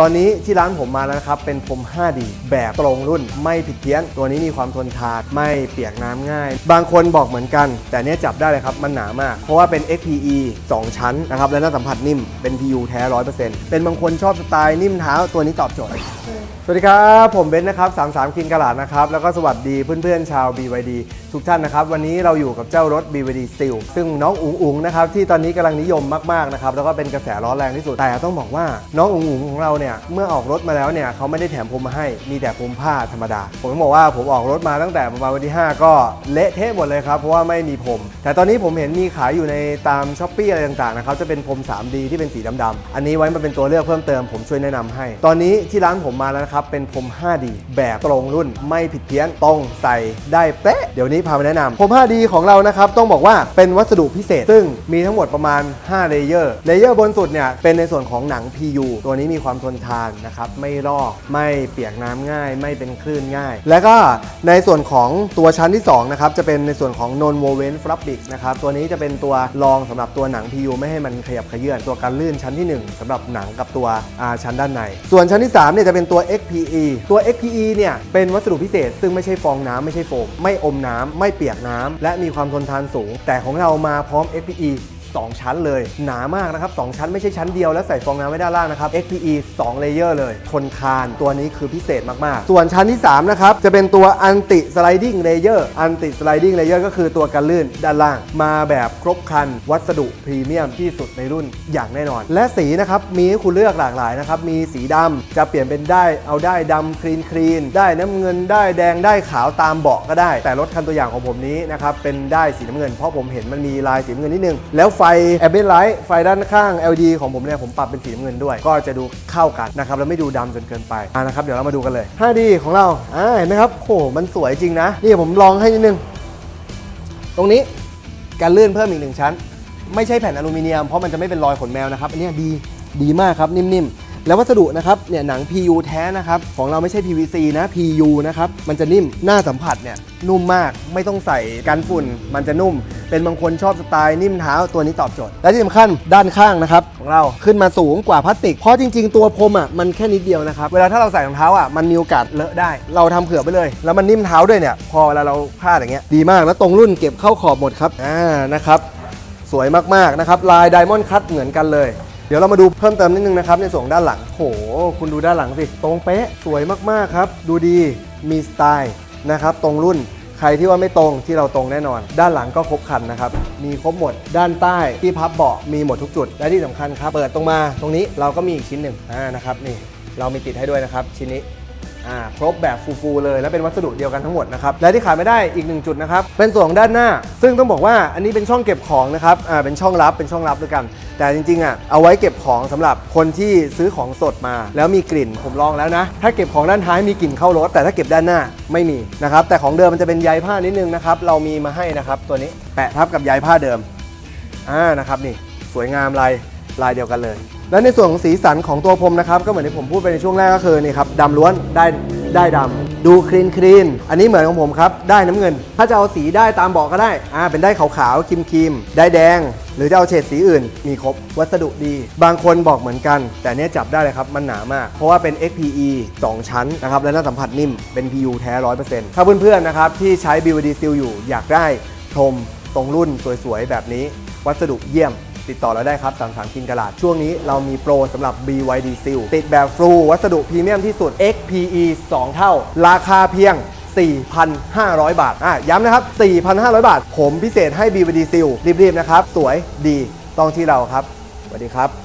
ตอนนี้ที่ร้านผมมาแล้วนะครับ เป็นพรม 5D แบบตรงรุ่นไม่ผิดเพี้ยน ตัวนี้มีความทนทานไม่เปียกน้ำง่าย บางคนบอกเหมือนกัน แต่เนี้ยจับได้เลยครับ มันหนามาก เพราะว่าเป็น XPE 2 ชั้นนะครับ และหน้าสัมผัสนิ่มเป็น PU แท้ 100%เป็นบางคนชอบสไตล์นิ่มเท้าตัวนี้ตอบโจทย์ สวัสดีครับ ผมเบนซ์นะครับ33คินกะลาดนะครับ แล้วก็สวัสดีเพื่อนๆชาว BYD ทุกท่านนะครับ วันนี้เราอยู่กับเจ้ารถ BYD Steel ซึ่งน้องอุ๋งอุ๋งนะครับที่ตอนนี้กำลังนิยมมากๆนะครับแล้วก็เป็นกระแสร้อนแรงที่สุดแต่ต้องบอกว่าน้องอุ๋งอุ๋งของเราเนี่ยเมื่อออกรถมาแล้วเนี่ยเขาไม่ได้แถมพรมมาให้ มีแต่พรมผ้าธรรมดา ผมต้องบอกว่าผมออกรถมาตั้งแต่ประมาณวันที่ 5 ก็เละเทะหมดเลยครับ เพราะว่าไม่มีพรม แต่ตอนนี้ผมเห็นมีขายอยู่ในตามช้อปปี้อะไรต่างๆนะครับจะเป็นพรม 3D ที่เป็นสีดำๆอันนี้ไว้มาเป็นตัวเลือกเพิ่มเติมผมช่วยแนะนำให้ ตอนนี้ที่ร้านผมมาแล้วนะครับเป็นพรม 5D แบบตรงรุ่นไม่ผิดเพี้ยนตรงใส่ได้เป๊ะเดี๋ยวนี้พามาแนะนำพรม 5D ของเรานะครับต้องบอกว่าเป็นวัสดุพิเศษ ซึ่งมีทั้งหมดประมาณ5เลเยอร์เลเยอร์บนสุดเนี่ยเป็นในส่วนของหนัง PU ตัวนี้มีความทนทานนะครับไม่ลอกไม่เปียกน้ำง่าย ไม่เป็นคลื่นง่าย แล้วก็ในส่วนของตัวชั้นที่2นะครับจะเป็นในส่วนของ non woven fabric นะครับตัวนี้จะเป็นตัวรองสำหรับตัวหนัง PU ไม่ให้มันขยับขยื่นตัวการลื่นชั้นที่ 1สำหรับหนังกับตัวชั้นด้านใน ส่วนชั้นที่3เนี่ยจะเป็นตัว XPE ตัว XPE เนี่ยเป็นวัสดุพิเศษ ซึ่งไม่ใช่ฟองน้ำไม่ใช่โฟมไม่อมน้ำไม่เปียกน้ำและมีความทนทานสูง แต่ของเรามาพร้อม XPE 2 ชั้นเลย หนามากนะครับ 2 ชั้นไม่ใช่ชั้นเดียวแล้วใส่ฟองน้ำไว้ด้านล่างนะครับ XPE 2 เลเยอร์เลย ทนทานตัวนี้คือพิเศษมาก ๆ ส่วนชั้นที่ 3 นะครับ จะเป็นตัว anti sliding layer anti sliding layer ก็คือตัวกันลื่นด้านล่าง มาแบบครบครัน วัสดุพรีเมียมที่สุดในรุ่นอย่างแน่นอน และสีนะครับมีให้คุณเลือกหลากหลายนะครับมีสีดำจะเปลี่ยนเป็นได้เอาได้ดำคลีนคลีนได้น้ำเงินได้แดงได้ขาวตามเบาะก็ได้ แต่รถคันตัวอย่างของผมนี้นะครับเป็นได้สีน้ำเงินเพราะผมเห็นมันมีลายสีน้ำเงินนิดนึงแล้วไฟแอบเบนไลท์ไฟด้านข้าง LED ของผมเนี่ยผมปรับเป็นสีน้ำเงินด้วย ก็จะดูเข้ากันนะครับแล้วไม่ดูดำจนเกินไปอ่านะครับเดี๋ยวเรามาดูกันเลย 5D ของเราอ่าเห็นไหมครับโหมันสวยจริงนะ นี่ผมลองให้นิดนึง ตรงนี้การเลื่อนเพิ่มอีกหนึ่งชั้น ไม่ใช่แผ่นอลูมิเนียมเพราะมันจะไม่เป็นรอยขนแมวนะครับอันนี้ดีดีมากครับนิ่มๆ แล้ววัสดุนะครับเนี่ยหนัง PU แท้นะครับของเราไม่ใช่ PVC นะ PU นะครับมันจะนิ่มหน้าสัมผัสเนี่ยนุ่มมากไม่ต้องใส่กันฝุ่น มันจะนุ่ม เป็นบางคนชอบสไตล์นิ่มเท้าตัวนี้ตอบโจทย์ และที่สำคัญด้านข้างนะครับของเราขึ้นมาสูงกว่าพลาสติก เพราะจริง ๆ ตัวพรมอะมันแค่นิดเดียวนะครับเวลาถ้าเราใส่รองเท้าอะมันมีโอกาสเลอะได้ เราทำเผื่อไปเลย แล้วมันนิ่มเท้าด้วยเนี่ยพอเวลาเราพลาดอย่างเงี้ยดีมากแล้วตรงรุ่นเก็บเข้าขอบหมดครับอ่านะครับสวยมากๆนะครับลายไดมอนด์คัตเหมือนกันเลย เดี๋ยวเรามาดูเพิ่มเติมนิดนึงนะครับในส่วนด้านหลังโหคุณดูด้านหลังสิ ตรงเป๊ะสวยมากๆครับ ดูดีมีสไตล์นะครับ ตรงรุ่นใครที่ว่าไม่ตรงที่เราตรงแน่นอน ด้านหลังก็ครบครันนะครับ มีครบหมด ด้านใต้ที่พับเบาะมีหมดทุกจุด และที่สำคัญครับ เปิดตรงมาตรงนี้เราก็มีอีกชิ้นหนึ่งนะครับนี่เรามีติดให้ด้วยนะครับ ชิ้นนี้ครบแบบฟูๆเลยและเป็นวัสดุเดียวกันทั้งหมดนะครับและที่ขาดไม่ได้อีกหนึ่งจุดนะครับเป็นส่วนด้านหน้า ซึ่งต้องบอกว่าอันนี้เป็นช่องเก็บของนะครับเป็นช่องลับเป็นช่องลับด้วยกัน แต่จริงๆอะเอาไว้เก็บของสำหรับคนที่ซื้อของสดมา แล้วมีกลิ่นผมลองแล้วนะ ถ้าเก็บของด้านท้ายมีกลิ่นเข้ารถ แต่ถ้าเก็บด้านหน้าไม่มีนะครับแต่ของเดิมมันจะเป็นใยผ้านิดนึงนะครับเรามีมาให้นะครับตัวนี้แปะทับกับใยผ้าเดิมอ่านะครับนี่สวยงามลายลายเดียวกันเลย และในส่วนของสีสันของตัวพรมนะครับก็เหมือนที่ผมพูดไปในช่วงแรกก็คือนี่ครับดำล้วนได้ได้ดำ ดูคลีนคลีนอันนี้เหมือนของผมครับ ได้น้ำเงิน ถ้าจะเอาสีได้ตามบอกก็ได้ อ่า เป็นได้ขาวๆครีมครีมๆได้แดง หรือจะเอาเฉดสีอื่น มีครบ วัสดุดี บางคนบอกเหมือนกัน แต่เนี้ยจับได้เลยครับ มันหนามาก เพราะว่าเป็น XPE 2 ชั้นนะครับ และหน้าสัมผัสนิ่ม เป็น PU แท้ 100%ถ้าเพื่อนๆนะครับที่ใช้ BYD Steel อยู่อยากได้พรมตรงรุ่นสวยๆแบบนี้ วัสดุเยี่ยม ติดต่อเราได้ครับสั่งสามกินกระลาด ช่วงนี้เรามีโปรสำหรับ BYD Seal ติดแบบฟลูวัสดุพรีเมียมที่สุด XPE 2 เท่า ราคาเพียง 4,500 บาท อะ ย้ำนะครับ 4,500 บาท ผมพิเศษให้ BYD Seal รีบๆนะครับ สวยดีต้องที่เราครับสวัสดีครับ